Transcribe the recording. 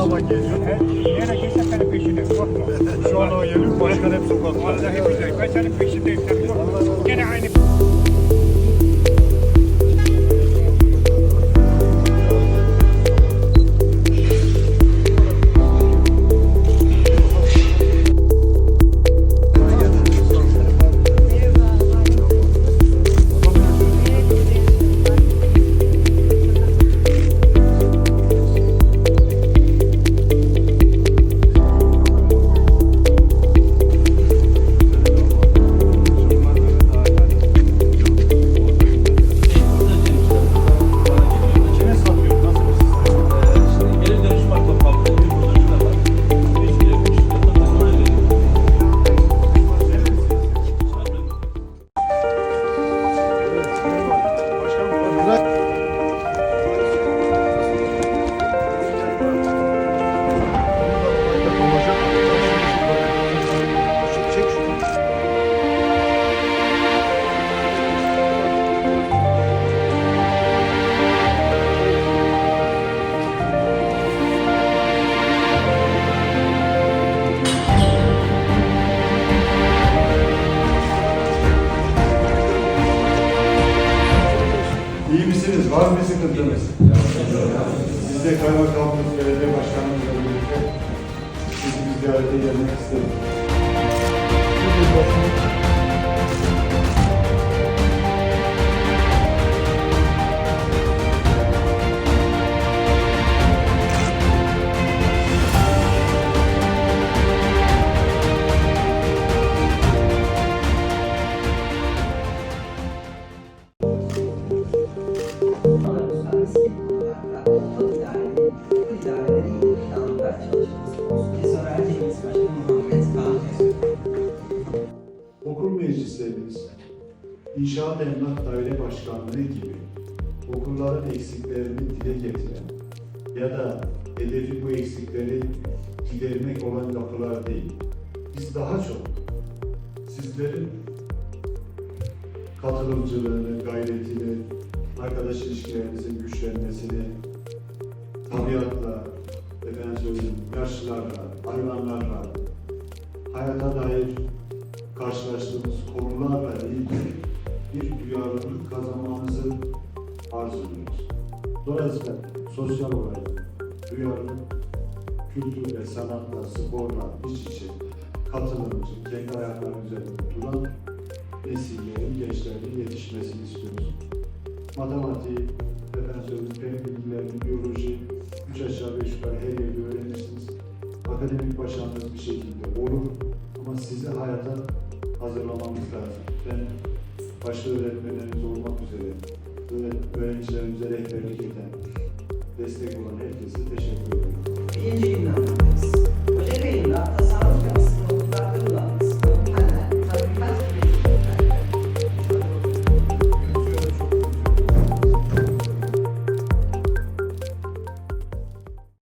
zaman geliyor. Yere geçen senin peşinde. Korkma. Şu an o geliyor. Başkan hep sokakta. Vallahi billahi ben peşindeyim. İyi misiniz? Var mı bir sıkıntınız? Biz de kaymakamımız, belediye başkanımızla birlikte sizi bir ziyarete gelmek istedik. Okul meclislerimiz, İnşaat Emlak Daire Başkanlığı gibi okulların eksiklerini dile getiren ya da hedefi bu eksikleri gidermek olan yapılar değil. Biz daha çok sizlerin katılımcılığını, gayretini, arkadaş ilişkilerinizin güçlenmesini, tabiatla, efendim söyleyeyim, yaşlılarla, hayvanlarla, hayata dair karşılaştığımız konularla ilgili bir duyarlılık kazanmanızı arzuluyoruz. Dolayısıyla sosyal olarak duyarlı, kültür ve sanatla, sporla iç içe katılımcı, kendi ayakları üzerinde duran nesillerin, gençlerin yetişmesini istiyoruz. Matematiği, efendim söyleyeyim, fen bilgilerini, biyoloji, üç aşağı beş yukarı her yerde öğrenirsiniz. Akademik başarınız bir şekilde olur ama sizi hayata hazırlamamız lazım. Ben başta öğretmenleriniz olmak üzere, öğrencilerimize rehberlik eden, destek olan herkese teşekkür ederim.